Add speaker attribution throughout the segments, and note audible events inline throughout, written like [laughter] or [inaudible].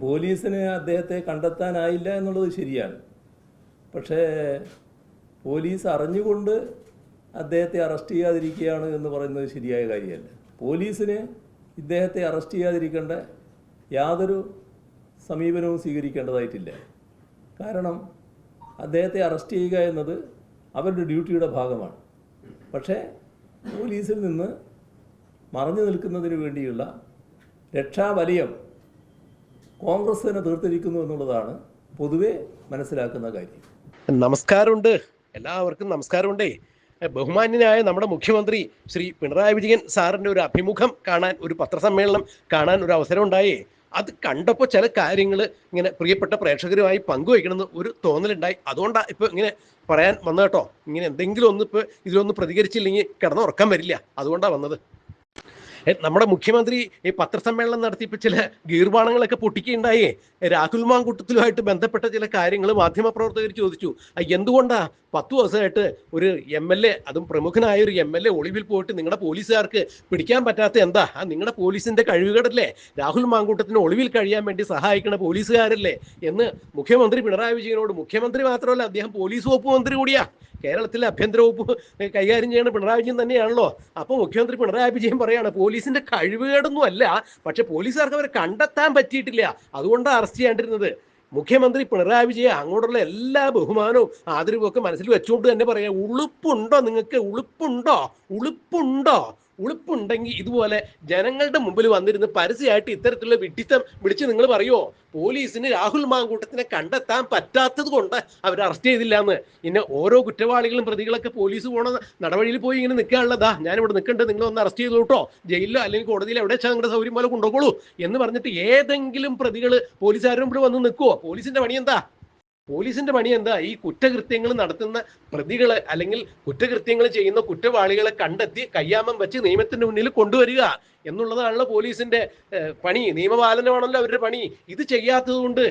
Speaker 1: പോലീസിന് അദ്ദേഹത്തെ കണ്ടെത്താനായില്ല എന്നുള്ളത് ശരിയാണ്. പക്ഷേ പോലീസ് അറിഞ്ഞുകൊണ്ട് അദ്ദേഹത്തെ അറസ്റ്റ് ചെയ്യാതിരിക്കുകയാണ് എന്ന് പറയുന്നത് ശരിയായ കാര്യമല്ല. പോലീസിന് ഇദ്ദേഹത്തെ അറസ്റ്റ് ചെയ്യാതിരിക്കേണ്ട യാതൊരു സമീപനവും സ്വീകരിക്കേണ്ടതായിട്ടില്ല. കാരണം അദ്ദേഹത്തെ അറസ്റ്റ് ചെയ്യുക എന്നത് അവരുടെ ഡ്യൂട്ടിയുടെ ഭാഗമാണ്. പക്ഷേ പോലീസിൽ നിന്ന് മറഞ്ഞു നിൽക്കുന്നതിന് വേണ്ടിയുള്ള രക്ഷാവലയം കോൺഗ്രസ് തന്നെ തീർത്തിരിക്കുന്നു എന്നുള്ളതാണ് പൊതുവെ മനസ്സിലാക്കുന്ന കാര്യം.
Speaker 2: നമസ്കാരമുണ്ട്. എല്ലാവർക്കും നമസ്കാരമുണ്ടേ. ബഹുമാന്യനായ നമ്മുടെ മുഖ്യമന്ത്രി ശ്രീ പിണറായി വിജയൻ സാറിന്റെ ഒരു അഭിമുഖം കാണാൻ ഒരു പത്രസമ്മേളനം കാണാൻ ഒരു അവസരം ഉണ്ടായേ. അത് കണ്ടപ്പോൾ ചില കാര്യങ്ങൾ ഇങ്ങനെ പ്രിയപ്പെട്ട പ്രേക്ഷകരുമായി പങ്കുവയ്ക്കണമെന്ന് ഒരു തോന്നലുണ്ടായി. അതുകൊണ്ടാണ് ഇപ്പോൾ ഇങ്ങനെ പറയാൻ വന്നത് കേട്ടോ. ഇങ്ങനെ എന്തെങ്കിലും ഒന്ന് ഇപ്പോൾ ഇതിലൊന്ന് പ്രതികരിച്ചില്ലെങ്കിൽ കിടന്നുറക്കാൻ വരില്ല. അതുകൊണ്ടാണ് വന്നത്. നമ്മുടെ മുഖ്യമന്ത്രി ഈ പത്രസമ്മേളനം നടത്തിയപ്പോൾ ചില ഗീർവാണങ്ങളൊക്കെ പൊട്ടിക്കുകയുണ്ടായേ. രാഹുൽ മാങ്കൂട്ടത്തിലുമായിട്ട് ബന്ധപ്പെട്ട ചില കാര്യങ്ങൾ മാധ്യമപ്രവർത്തകർ ചോദിച്ചു. "ആ, എന്തുകൊണ്ടാ? പത്ത് ദിവസമായിട്ട് ഒരു എം എൽ എ അതും പ്രമുഖനായ ഒരു എം എൽ എ ഒളിവിൽ പോയിട്ട് നിങ്ങളുടെ പോലീസുകാർക്ക് പിടിക്കാൻ പറ്റാത്ത എന്താ? ആ നിങ്ങളുടെ പോലീസിന്റെ കഴിവുകേടല്ലേ? രാഹുൽ മാങ്കൂട്ടത്തിന് ഒളിവിൽ കഴിയാൻ വേണ്ടി സഹായിക്കുന്ന പോലീസുകാരല്ലേ? എന്ന് മുഖ്യമന്ത്രി പിണറായി വിജയനോട് മുഖ്യമന്ത്രി മാത്രമല്ല അദ്ദേഹം പോലീസ് വകുപ്പ് മന്ത്രി കൂടിയാ. കേരളത്തിലെ ആഭ്യന്തര വകുപ്പ് കൈകാര്യം ചെയ്യുന്ന പിണറായി വിജയൻ തന്നെയാണല്ലോ. അപ്പോൾ മുഖ്യമന്ത്രി പിണറായി വിജയൻ പറയാണ് പോലീസിന്റെ കഴിവുകേടൊന്നും അല്ല പക്ഷെ പോലീസുകാർക്ക് അവരെ കണ്ടെത്താൻ പറ്റിയിട്ടില്ല. അതുകൊണ്ടാണ് അറസ്റ്റ് ചെയ്യാണ്ടിരുന്നത്. മുഖ്യമന്ത്രി പിണറായി വിജയൻ അങ്ങോട്ടുള്ള എല്ലാ ബഹുമാനവും ആദരവും ഒക്കെ മനസ്സിൽ വെച്ചുകൊണ്ട് തന്നെ പറയാം ഉളുപ്പുണ്ടോ നിങ്ങൾക്ക്? ഉളുപ്പുണ്ടോ? ഉളുപ്പുണ്ടോ? ഉളുപ്പുണ്ടെങ്കിൽ ഇതുപോലെ ജനങ്ങളുടെ മുമ്പിൽ വന്നിരുന്ന് പരസ്യമായിട്ട് ഇത്തരത്തിലുള്ള വിഡിത്തം വിളിച്ച് നിങ്ങൾ പറയുമോ പോലീസിന് രാഹുൽ മാങ്കൂട്ടത്തിനെ കണ്ടെത്താൻ പറ്റാത്തത് കൊണ്ട് അവർ അറസ്റ്റ് ചെയ്തില്ല എന്ന് പിന്നെ ഓരോ കുറ്റവാളികളും പ്രതികളൊക്കെ പോലീസ് പോണ നടപടിയിൽ പോയി ഇങ്ങനെ നിൽക്കാനുള്ളതാ ഞാനിവിടെ നിൽക്കേണ്ടത് നിങ്ങൾ ഒന്ന് അറസ്റ്റ് ചെയ്തു കേട്ടോ ജയിലിലോ അല്ലെങ്കിൽ കോടതിയിലോ എവിടെ വെച്ചാൽ നിങ്ങളുടെ സൗകര്യം പോലെ കൊണ്ടുപോകോളൂ എന്ന് പറഞ്ഞിട്ട് ഏതെങ്കിലും പ്രതികൾ പോലീസുകാരുടെ മുമ്പിൽ വന്ന് നിൽക്കുമോ പോലീസിന്റെ പണി എന്താ? പോലീസിന്റെ പണി എന്താ? ഈ കുറ്റകൃത്യങ്ങൾ നടത്തുന്ന പ്രതികളെ അല്ലെങ്കിൽ കുറ്റകൃത്യങ്ങൾ ചെയ്യുന്ന കുറ്റവാളികളെ കണ്ടെത്തി കയ്യാമം വെച്ച് നിയമത്തിന്റെ മുന്നിൽ കൊണ്ടുവരിക എന്നുള്ളതാണല്ലോ പോലീസിന്റെ പണി. നിയമപാലനമാണല്ലോ അവരുടെ പണി. ഇത് ചെയ്യാത്തത് കൊണ്ട്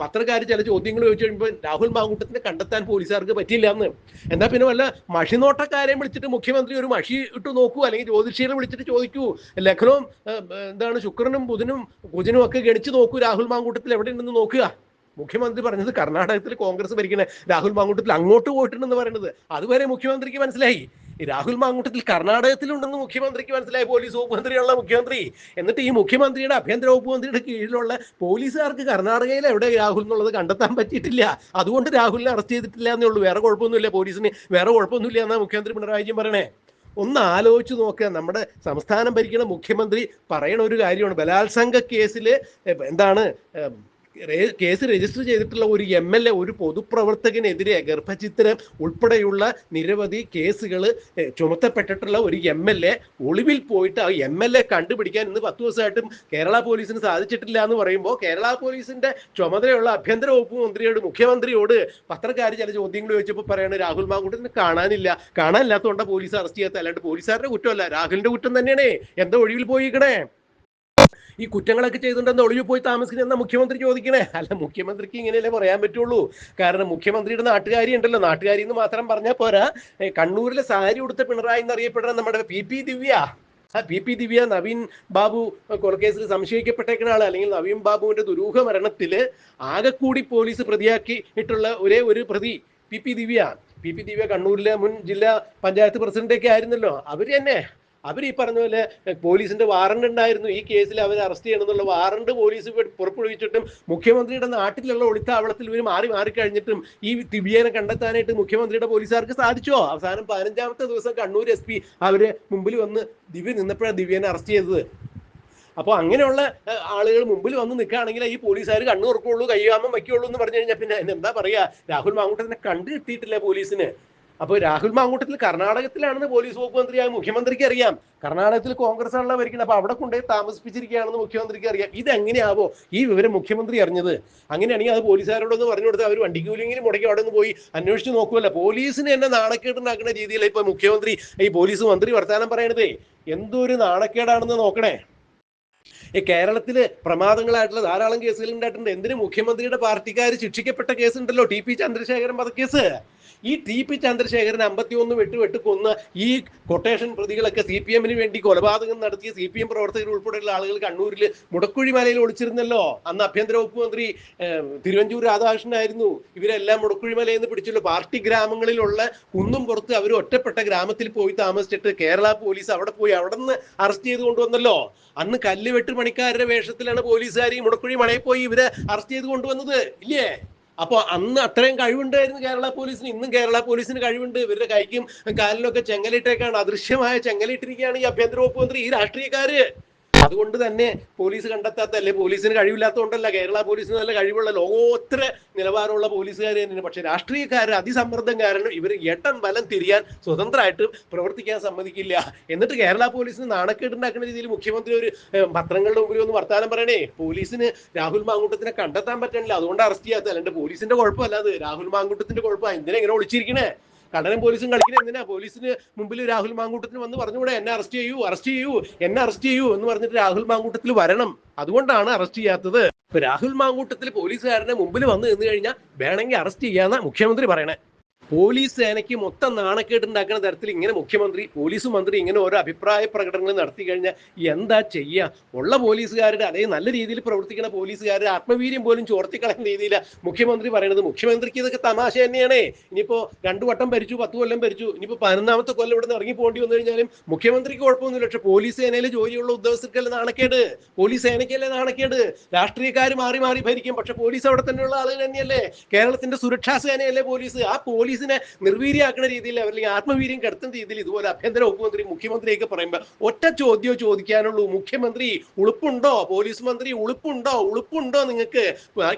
Speaker 2: പത്രക്കാർ ചില ചോദ്യങ്ങൾ ചോദിച്ചു കഴിയുമ്പോൾ രാഹുൽ മാങ്കൂട്ടത്തിനെ കണ്ടെത്താൻ പോലീസുകാർക്ക് പറ്റില്ല എന്ന്. എന്നാൽ പിന്നെ വല്ല മഷിനോട്ടക്കാരെയും വിളിച്ചിട്ട് മുഖ്യമന്ത്രി ഒരു മഷി ഇട്ട് നോക്കൂ അല്ലെങ്കിൽ ജ്യോതിഷിയെ വിളിച്ചിട്ട് ചോദിക്കൂ. ലഖനവും എന്താണ് ശുക്രനും ബുധനും ബുധനും ഒക്കെ ഗണിച്ച് നോക്കൂ രാഹുൽ മാങ്കൂട്ടത്തിൽ എവിടെ ഉണ്ടെന്ന് നോക്കുക. മുഖ്യമന്ത്രി പറഞ്ഞത് കർണാടകത്തിൽ കോൺഗ്രസ് ഭരിക്കുന്ന രാഹുൽ മാങ്കൂട്ടത്തിൽ അങ്ങോട്ട് പോയിട്ടുണ്ടെന്ന് പറയുന്നത്. അതുവരെ മുഖ്യമന്ത്രിക്ക് മനസ്സിലായി. രാഹുൽ മാങ്കൂട്ടത്തിൽ കർണാടകത്തിലുണ്ടെന്ന് മുഖ്യമന്ത്രിക്ക് മനസ്സിലായി. പോലീസ് വകുപ്പ് മന്ത്രിയുള്ള മുഖ്യമന്ത്രി. എന്നിട്ട് ഈ മുഖ്യമന്ത്രിയുടെ ആഭ്യന്തര വകുപ്പ് മന്ത്രിയുടെ കീഴിലുള്ള പോലീസുകാർക്ക് കർണാടകയിൽ എവിടെ രാഹുൽ എന്നുള്ളത് കണ്ടെത്താൻ പറ്റിയിട്ടില്ല. അതുകൊണ്ട് രാഹുലിനെ അറസ്റ്റ് ചെയ്തിട്ടില്ല എന്നേ ഉള്ളൂ. വേറെ കുഴപ്പമൊന്നുമില്ല പോലീസിന്. വേറെ കുഴപ്പമൊന്നുമില്ല എന്നാണ് മുഖ്യമന്ത്രി പിണറായി വിജയൻ പറയണേ. ഒന്ന് ആലോചിച്ച് നോക്കുക. നമ്മുടെ സംസ്ഥാനം ഭരിക്കുന്ന മുഖ്യമന്ത്രി പറയണ ഒരു കാര്യമാണ്. ബലാത്സംഗ കേസിൽ എന്താണ് കേസ് രജിസ്റ്റർ ചെയ്തിട്ടുള്ള ഒരു എം എൽ എ ഒരു പൊതുപ്രവർത്തകനെതിരെ ഗർഭചിത്രം ഉൾപ്പെടെയുള്ള നിരവധി കേസുകൾ ചുമത്തപ്പെട്ടിട്ടുള്ള ഒരു എം എൽ എ ഒളിവിൽ പോയിട്ട് ആ എം എൽ എ കണ്ടുപിടിക്കാൻ ഇന്ന് പത്ത് ദിവസമായിട്ടും കേരള പോലീസിന് സാധിച്ചിട്ടില്ല എന്ന് പറയുമ്പോൾ കേരള പോലീസിന്റെ ചുമതലയുള്ള ആഭ്യന്തര വകുപ്പ് മന്ത്രിയോട് മുഖ്യമന്ത്രിയോട് പത്രക്കാർ ചില ചോദ്യങ്ങൾ ചോദിച്ചപ്പോൾ പറയുന്നത് രാഹുൽ മാങ്കൂട്ടത്തിന് കാണാനില്ല. കാണാനില്ലാത്തതുകൊണ്ട് പോലീസ് അറസ്റ്റ് ചെയ്യാത്ത അല്ലാണ്ട് പോലീസുകാരുടെ കുറ്റമല്ല രാഹുലിന്റെ കുറ്റം തന്നെയാണ്. എന്താ ഒഴിവിൽ പോയിക്കണേ? ഈ കുറ്റങ്ങളൊക്കെ ചെയ്തിട്ടുണ്ടെന്ന് ഒളിഞ്ഞു പോയി താമസിക്കുന്ന മുഖ്യമന്ത്രി ചോദിക്കണേ? അല്ല മുഖ്യമന്ത്രിക്ക് ഇങ്ങനെയല്ലേ പറയാൻ പറ്റുള്ളൂ. കാരണം മുഖ്യമന്ത്രിയുടെ നാട്ടുകാരി ഉണ്ടല്ലോ. നാട്ടുകാരി എന്ന് മാത്രം പറഞ്ഞാൽ പോരാ. കണ്ണൂരിലെ സാരി ഉടുത്ത പിണറായി എന്ന് അറിയപ്പെടുന്ന നമ്മുടെ P P Divya. P P Divya Naveen Babu കൊലക്കേസിൽ സംശയിക്കപ്പെട്ടേക്കുന്ന ആൾ അല്ലെങ്കിൽ നവീൻ ബാബുവിന്റെ ദുരൂഹ മരണത്തിൽ ആകെക്കൂടി പോലീസ് പ്രതിയാക്കി ഇട്ടുള്ള ഒരേ ഒരു പ്രതി P P Divya. P P Divya കണ്ണൂരിലെ മുൻ ജില്ലാ പഞ്ചായത്ത് പ്രസിഡന്റൊക്കെ ആയിരുന്നല്ലോ. അവർ തന്നെ. അവർ ഈ പറഞ്ഞ പോലെ പോലീസിന്റെ വാറണ്ട് ഉണ്ടായിരുന്നു. ഈ കേസിൽ അവരെ അറസ്റ്റ് ചെയ്യണം എന്നുള്ള വാറണ്ട് പോലീസ് പുറപ്പെടുവിച്ചിട്ടും മുഖ്യമന്ത്രിയുടെ നാട്ടിലുള്ള ഒളിത്താവളത്തിൽ ഇവർ മാറി മാറി കഴിഞ്ഞിട്ടും ഈ തിബിയനെ കണ്ടെത്താനായിട്ട് മുഖ്യമന്ത്രിയുടെ പോലീസുകാർക്ക് സാധിച്ചോ? അവസാനം പതിനഞ്ചാമത്തെ ദിവസം കണ്ണൂർ എസ് പി അവർ മുമ്പിൽ വന്ന് ദിവ്യ നിന്നപ്പോഴാണ് ദിവ്യനെ അറസ്റ്റ് ചെയ്തത്. അപ്പോൾ അങ്ങനെയുള്ള ആളുകൾ മുമ്പിൽ വന്ന് നിൽക്കുകയാണെങ്കിൽ ഈ പോലീസുകാർ കണ്ണു തുറക്കുള്ളൂ കയ്യാമം വയ്ക്കുള്ളൂ എന്ന് പറഞ്ഞു കഴിഞ്ഞാൽ പിന്നെ എന്താ പറയാ? രാഹുൽ മാങ്കൂട്ടത്തിനെ കണ്ടു കിട്ടിയിട്ടില്ല പോലീസിന്. അപ്പോൾ രാഹുൽ മാങ്കൂട്ടത്തിൽ കർണാടകത്തിലാണെന്ന് പോലീസ് വകുപ്പ് മന്ത്രിയായ മുഖ്യമന്ത്രിക്ക് അറിയാം. കർണാടകത്തിൽ കോൺഗ്രസ് ആണല്ലോ ഭരിക്കുന്നത്. അപ്പൊ അവിടെ കൊണ്ടുപോയി താമസിപ്പിച്ചിരിക്കുകയാണെന്ന് മുഖ്യമന്ത്രിക്ക് അറിയാം. ഇതെങ്ങനെയാവോ ഈ വിവരം മുഖ്യമന്ത്രി അറിഞ്ഞത്. അങ്ങനെയാണെങ്കിൽ അത് പോലീസുകാരോടൊന്ന് പറഞ്ഞു കൊടുത്താൽ അവർ വണ്ടിക്കൂലിയെങ്കിലും മുടക്കി അവിടെ നിന്ന് പോയി അന്വേഷിച്ച് നോക്കുമല്ലോ. പോലീസിന് തന്നെ നാണക്കേടുണ്ടാക്കുന്ന രീതിയിൽ ഇപ്പൊ മുഖ്യമന്ത്രി ഈ പോലീസ് മന്ത്രി വർത്താനം പറയണതേ എന്തൊരു നാണക്കേടാണെന്ന് നോക്കണേ. ഈ കേരളത്തിൽ പ്രമാദങ്ങളായിട്ടുള്ള ധാരാളം കേസുകൾ ഉണ്ടായിട്ടുണ്ട്. എന്തിന് മുഖ്യമന്ത്രിയുടെ പാർട്ടിക്കാർ ശിക്ഷിക്കപ്പെട്ട കേസുണ്ടല്ലോ ടി പി ചന്ദ്രശേഖരൻ വധക്കേസ്? ഈ ടി പി ചന്ദ്രശേഖരൻ അമ്പത്തിയൊന്ന് വെട്ട് വെട്ട് കൊന്ന ഈ കൊട്ടേഷൻ പ്രതികളൊക്കെ സി പി എമ്മിന് വേണ്ടി കൊലപാതകം നടത്തിയ സി പി എം പ്രവർത്തകർ ഉൾപ്പെടെയുള്ള ആളുകൾ കണ്ണൂരിൽ മുടക്കുഴി മലയിൽ ഒളിച്ചിരുന്നല്ലോ. അന്ന് ആഭ്യന്തര വകുപ്പ് മന്ത്രി തിരുവഞ്ചൂർ രാധാകൃഷ്ണൻ ആയിരുന്നു. ഇവരെല്ലാം മുടക്കുഴി മലയിൽ നിന്ന് പിടിച്ചുള്ള പാർട്ടി ഗ്രാമങ്ങളിലുള്ള കുന്നും പുറത്ത് അവർ ഒറ്റപ്പെട്ട ഗ്രാമത്തിൽ പോയി താമസിച്ചിട്ട് കേരള പോലീസ് അവിടെ പോയി അവിടെ നിന്ന് അറസ്റ്റ് ചെയ്ത് കൊണ്ടുവന്നല്ലോ അന്ന് കല്ലുവെട്ട് പണിക്കാരുടെ വേഷത്തിലാണ് പോലീസുകാർ ഈ മുടക്കുഴി പോയി ഇവരെ അറസ്റ്റ് ചെയ്ത് കൊണ്ടുവന്നത് ഇല്ലേ? അപ്പൊ അന്ന് അത്രയും കഴിവുണ്ടായിരുന്നു കേരള പോലീസിന് ഇന്നും കേരള പോലീസിന് കഴിവുണ്ട്. ഇവരുടെ കൈക്കും കാലിലൊക്കെ ചെങ്ങലിട്ടേക്കാണ്. അദൃശ്യമായ ചെങ്ങലിട്ടിരിക്കുകയാണ് ഈ ആഭ്യന്തര വകുപ്പ് മന്ത്രി ഈ രാഷ്ട്രീയക്കാര്. അതുകൊണ്ട് തന്നെ പോലീസ് കണ്ടെത്താത്തല്ലേ പോലീസിന് കഴിവില്ലാത്തതുകൊണ്ടല്ല കേരള പോലീസിന് നല്ല കഴിവുള്ള ലോകോത്തര നിലവാരമുള്ള പോലീസുകാർ തന്നെയാണ്. പക്ഷെ രാഷ്ട്രീയക്കാർ അതിസമ്മർദ്ദം കാരണം ഇവർ എട്ടം ബലം തിരിയാൻ സ്വതന്ത്രമായിട്ട് പ്രവർത്തിക്കാൻ സമ്മതിക്കില്ല. എന്നിട്ട് കേരള പോലീസിന് നാണക്കേടുണ്ടാക്കുന്ന രീതിയിൽ മുഖ്യമന്ത്രി ഒരു പത്രങ്ങളുടെ മുമ്പിൽ ഒന്ന് വർത്താനം പറയണേ പോലീസിന് രാഹുൽ മാങ്കൂട്ടത്തിനെ കണ്ടെത്താൻ പറ്റണില്ല. അതുകൊണ്ട് അറസ്റ്റ് ചെയ്യാത്ത അല്ലാണ്ട് പോലീസിന്റെ കുഴപ്പമല്ല അത്. രാഹുൽ മാങ്കൂട്ടത്തിന്റെ കുഴപ്പമാണ് എന്തിനാ ഇങ്ങനെ ഒളിച്ചിരിക്കണേ? കടനും പോലീസും കളിക്കുന്നത് എന്തിനാ? പോലീസിന് മുമ്പിൽ രാഹുൽ മാങ്കൂട്ടത്തിന് വന്ന് പറഞ്ഞുകൂടെ എന്നെ അറസ്റ്റ് ചെയ്യൂ അറസ്റ്റ് ചെയ്യൂ എന്നെ അറസ്റ്റ് ചെയ്യൂ എന്ന് പറഞ്ഞിട്ട് രാഹുൽ മാങ്കൂട്ടത്തിൽ വരണം. അതുകൊണ്ടാണ് അറസ്റ്റ് ചെയ്യാത്തത്. രാഹുൽ മാങ്കൂട്ടത്തിൽ പോലീസുകാരന്റെ മുമ്പിൽ വന്ന് നിന്ന് കഴിഞ്ഞാൽ വേണമെങ്കിൽ അറസ്റ്റ് ചെയ്യാന്ന മുഖ്യമന്ത്രി പറയണേ. പോലീസ് സേനയ്ക്ക് മൊത്തം നാണക്കേട്ടുണ്ടാക്കുന്ന തരത്തിൽ ഇങ്ങനെ മുഖ്യമന്ത്രി പോലീസ് മന്ത്രി ഇങ്ങനെ ഓരോ അഭിപ്രായ പ്രകടനങ്ങൾ നടത്തി കഴിഞ്ഞാൽ എന്താ ചെയ്യുക ഉള്ള പോലീസുകാരുടെ അതേ നല്ല രീതിയിൽ പ്രവർത്തിക്കുന്ന പോലീസുകാരുടെ ആത്മവീര്യം പോലും ചോർത്തിക്കളയുന്ന രീതിയിലാണ് മുഖ്യമന്ത്രി പറയുന്നത്. മുഖ്യമന്ത്രിക്ക് ഇതൊക്കെ തമാശ തന്നെയാണേ. ഇനിയിപ്പോ രണ്ടു വട്ടം ഭരിച്ചു പത്ത് കൊല്ലം ഭരിച്ചു ഇനിയിപ്പോ പതിനൊന്നാമത്തെ കൊല്ലം ഇവിടെ നിന്ന് ഇറങ്ങി പോകേണ്ടി വന്നു കഴിഞ്ഞാലും മുഖ്യമന്ത്രിക്ക് കുഴപ്പമൊന്നുമില്ല. പക്ഷെ പോലീസ് സേനയിൽ ജോലിയുള്ള ഉദ്യോഗസ്ഥർക്കല്ലേ നാണക്കേട്? പോലീസ് സേനയ്ക്കല്ലേ നാണക്കേട്? രാഷ്ട്രീയക്കാർ മാറി മാറി ഭരിക്കും. പക്ഷെ പോലീസ് അവിടെ തന്നെയുള്ള ആളുകൾ തന്നെയല്ലേ? കേരളത്തിന്റെ സുരക്ഷാ സേനയല്ലേ പോലീസ്? ആ പോലീസിനെ നിർവീര്യമാക്കുന്ന രീതിയിൽ അല്ലെങ്കിൽ ആത്മവീര്യം കടത്തുന്ന രീതിയിൽ ഇതുപോലെ ആഭ്യന്തര വകുപ്പ് മന്ത്രി മുഖ്യമന്ത്രിയൊക്കെ പറയുമ്പോൾ ഒറ്റ ചോദ്യമോ ചോദിക്കാനുള്ളൂ. മുഖ്യമന്ത്രി ഉളുപ്പുണ്ടോ? പോലീസ് മന്ത്രി ഉളുപ്പുണ്ടോ? ഉളുപ്പുണ്ടോ നിങ്ങൾക്ക്?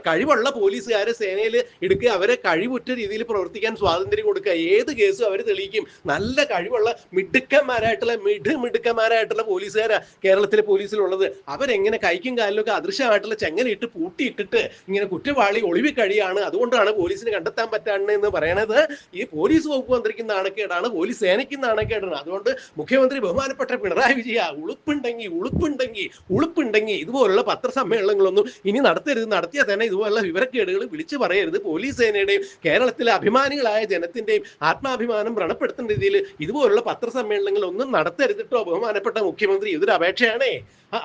Speaker 2: കഴിവുള്ള പോലീസുകാരെ സേനയിൽ എടുക്കുക. അവരെ കഴിവുറ്റ രീതിയിൽ പ്രവർത്തിക്കാൻ സ്വാതന്ത്ര്യം കൊടുക്കുക. ഏത് കേസും അവർ തെളിയിക്കും. നല്ല കഴിവുള്ള മിടുക്കന്മാരായിട്ടുള്ള മിഡ് മിടുക്കന്മാരായിട്ടുള്ള പോലീസുകാരാ കേരളത്തിലെ പോലീസിലുള്ളത്. അവരെങ്ങനെ കൈക്കും കാലിലൊക്കെ അദൃശ്യമായിട്ടുള്ള ചെങ്ങലിട്ട് പൂട്ടിയിട്ടിട്ട് ഇങ്ങനെ കുറ്റവാളി ഒളിവി കഴിയാണ് അതുകൊണ്ടാണ് പോലീസിന് കണ്ടെത്താൻ പറ്റാണ് എന്ന് പറയണത്. ഈ പോലീസ് വകുപ്പ് മന്ത്രിക്ക് നാണക്കേടാണ് പോലീസ് സേനയ്ക്ക് നാണക്കേടാണ്. അതുകൊണ്ട് മുഖ്യമന്ത്രി ബഹുമാനപ്പെട്ട പിണറായി വിജയ ഉളുപ്പുണ്ടെങ്കിൽ ഉളുപ്പുണ്ടെങ്കിൽ ഉളുപ്പുണ്ടെങ്കിൽ ഇതുപോലുള്ള പത്രസമ്മേളനങ്ങളൊന്നും ഇനി നടത്തരുത്. നടത്തിയാൽ തന്നെ ഇതുപോലുള്ള വിവരക്കേടുകൾ വിളിച്ചു പറയരുത്. പോലീസ് സേനയുടെയും കേരളത്തിലെ അഭിമാനികളായ ജനത്തിന്റെയും ആത്മാഭിമാനം വ്രണപ്പെടുത്തുന്ന രീതിയിൽ ഇതുപോലുള്ള പത്രസമ്മേളനങ്ങൾ ഒന്നും നടത്തരുതിട്ടോ ബഹുമാനപ്പെട്ട മുഖ്യമന്ത്രി. ഇതൊരു അപേക്ഷയാണേ.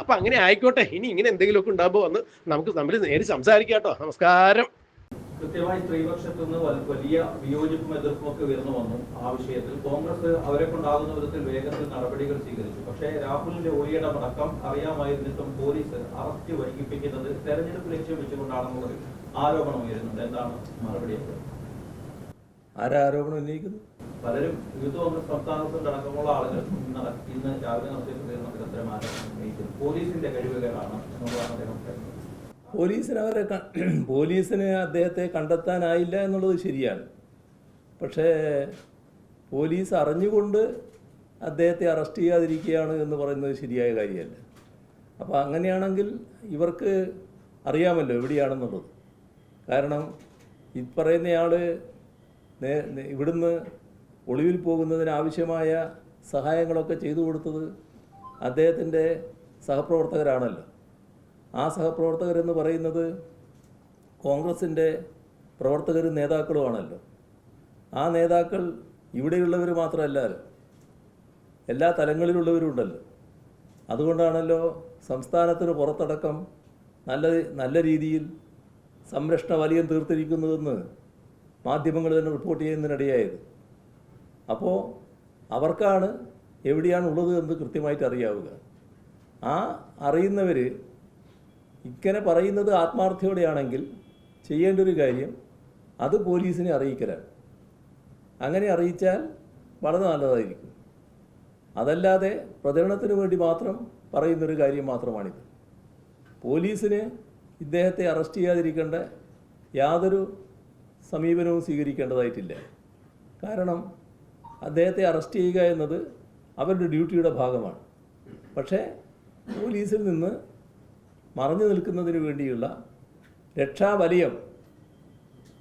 Speaker 2: അപ്പൊ അങ്ങനെ ആയിക്കോട്ടെ. ഇനി ഇങ്ങനെ എന്തെങ്കിലുമൊക്കെ ഉണ്ടാകുമ്പോൾ വന്ന് നമുക്ക് തമ്മിൽ നേരി സംസാരിക്കാം കേട്ടോ നമസ്കാരം.
Speaker 3: കൃത്യമായി സ്ത്രീപക്ഷത്തു നിന്ന് വലിയ വിയോജിപ്പും എതിർപ്പും ഒക്കെ ഉയർന്നു വന്നു. ആ വിഷയത്തിൽ കോൺഗ്രസ് അവരെ കൊണ്ടാകുന്ന വിധത്തിൽ വേഗത്തിൽ നടപടികൾ സ്വീകരിച്ചു. പക്ഷേ രാഹുലിന്റെ ഒളിയടമടക്കം അറിയാമായിരുന്നിട്ടും പോലീസ് അറസ്റ്റ് വൈകിപ്പിക്കുന്നത് തെരഞ്ഞെടുപ്പ് ലക്ഷ്യം വെച്ചുകൊണ്ടാണെന്നുള്ളൊരു ആരോപണം ഉയരുന്നുണ്ട്. എന്താണ് മറുപടി
Speaker 1: ആരോപണം ഉന്നയിക്കുന്നു?
Speaker 3: പലരും യൂത്ത് കോൺഗ്രസ് സംസ്ഥാന പ്രസിഡന്റ് അടക്കമുള്ള ആളുകൾ ഇന്ന് രാവിലെ നടത്തിയ പ്രതികരണത്തിൽ അത്തരം ആരോപണം ഉന്നയിക്കുന്നു. പോലീസിന്റെ കഴിവുകളാണ് എന്നുള്ളതാണ് അദ്ദേഹം
Speaker 1: പോലീസിന് അവരെ [clears throat] പോലീസിന് അദ്ദേഹത്തെ കണ്ടെത്താനായില്ല എന്നുള്ളത് ശരിയാണ്. പക്ഷേ പോലീസ് അറിഞ്ഞുകൊണ്ട് അദ്ദേഹത്തെ അറസ്റ്റ് ചെയ്യാതിരിക്കുകയാണ് എന്ന് പറയുന്നത് ശരിയായ കാര്യമല്ല. അപ്പോൾ അങ്ങനെയാണെങ്കിൽ ഇവർക്ക് അറിയാമല്ലോ എവിടെയാണെന്നുള്ളത്. കാരണം ഈ പറയുന്നയാൾ ഇവിടുന്ന് ഒളിവിൽ പോകുന്നതിന് ആവശ്യമായ സഹായങ്ങളൊക്കെ ചെയ്തു കൊടുത്തത് അദ്ദേഹത്തിന്റെ സഹപ്രവർത്തകരാണല്ലോ. ആ സഹപ്രവർത്തകരെന്ന് പറയുന്നത് കോൺഗ്രസിന്റെ പ്രവർത്തകരും നേതാക്കളുമാണല്ലോ. ആ നേതാക്കൾ ഇവിടെയുള്ളവർ മാത്രമല്ലല്ലോ എല്ലാ തലങ്ങളിലുള്ളവരും ഉണ്ടല്ലോ അതുകൊണ്ടാണല്ലോ സംസ്ഥാനത്തിന് പുറത്തടക്കം നല്ല നല്ല രീതിയിൽ സംരക്ഷണ വലയം തീർത്തിരിക്കുന്നതെന്ന് മാധ്യമങ്ങൾ തന്നെ റിപ്പോർട്ട് ചെയ്യുന്നതിനിടയായത്. അപ്പോൾ അവർക്കാണ് എവിടെയാണ് ഉള്ളത് എന്ന് കൃത്യമായിട്ട് അറിയാവുക ആ അറിയുന്നവർ ഇങ്ങനെ പറയുന്നത് ആത്മാർത്ഥയോടെയാണെങ്കിൽ ചെയ്യേണ്ട ഒരു കാര്യം അത് പോലീസിനെ അറിയിക്കലാണ്. അങ്ങനെ അറിയിച്ചാൽ വളരെ നല്ലതായിരിക്കും. അതല്ലാതെ പ്രചരണത്തിന് വേണ്ടി മാത്രം പറയുന്നൊരു കാര്യം മാത്രമാണിത്. പോലീസിന് ഇദ്ദേഹത്തെ അറസ്റ്റ് ചെയ്യാതിരിക്കേണ്ട യാതൊരു സമീപനവും സ്വീകരിക്കേണ്ടതായിട്ടില്ല. കാരണം അദ്ദേഹത്തെ അറസ്റ്റ് ചെയ്യുക എന്നത് അവരുടെ ഡ്യൂട്ടിയുടെ ഭാഗമാണ്. പക്ഷേ പോലീസിൽ നിന്ന് മറഞ്ഞു നിൽക്കുന്നതിന് വേണ്ടിയുള്ള രക്ഷാവലയം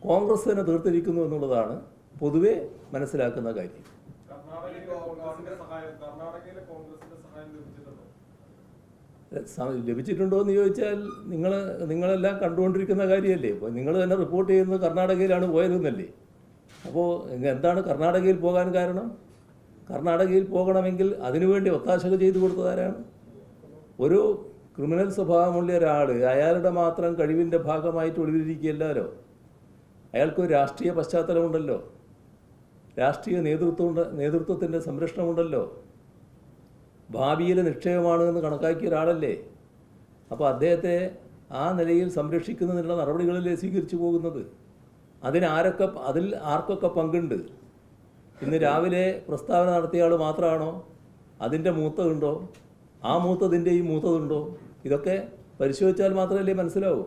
Speaker 1: കോൺഗ്രസ് തന്നെ തീർത്തിരിക്കുന്നു എന്നുള്ളതാണ് പൊതുവെ മനസ്സിലാക്കുന്ന കാര്യം.
Speaker 4: ലഭിച്ചിട്ടുണ്ടോ?
Speaker 1: എന്ന് ചോദിച്ചാൽ നിങ്ങൾ നിങ്ങളെല്ലാം കണ്ടുകൊണ്ടിരിക്കുന്ന കാര്യമല്ലേ. ഇപ്പോൾ നിങ്ങൾ തന്നെ റിപ്പോർട്ട് ചെയ്യുന്നത് കർണാടകയിലാണ് പോയതെന്നല്ലേ. അപ്പോൾ എന്താണ് കർണാടകയിൽ പോകാൻ കാരണം? കർണാടകയിൽ പോകണമെങ്കിൽ അതിനുവേണ്ടി ഒത്താശകൾ ചെയ്തു കൊടുത്തതാരാണ് ഒരു ക്രിമിനൽ സ്വഭാവമുള്ള ഒരാൾ അയാളുടെ മാത്രം കഴിവിന്റെ ഭാഗമായിട്ട് ഒളിവിലിരിക്കുകയല്ലോ അയാൾക്ക് ഒരു രാഷ്ട്രീയ പശ്ചാത്തലമുണ്ടല്ലോ. രാഷ്ട്രീയ നേതൃത്വം നേതൃത്വത്തിന്റെ സംരക്ഷണമുണ്ടല്ലോ. ഭാവിയിലെ നിക്ഷേപമാണ് എന്ന് കണക്കാക്കിയ ഒരാളല്ലേ? അപ്പോൾ അദ്ദേഹത്തെ ആ നിലയിൽ സംരക്ഷിക്കുന്നതിനുള്ള നടപടികളല്ലേ സ്വീകരിച്ചു പോകുന്നത്? അതിനാരൊക്കെ അതിൽ ആർക്കൊക്കെ പങ്കുണ്ട്? ഇന്ന് രാവിലെ പ്രസ്താവന നടത്തിയ ആൾ മാത്രമാണോ അതിന്റെ മൂത്തതുണ്ടോ? ആ മൂത്തതിന്റെ ഈ മൂത്തതുണ്ടോ? ഇതൊക്കെ പരിശോധിച്ചാൽ മാത്രമല്ലേ മനസ്സിലാവൂ.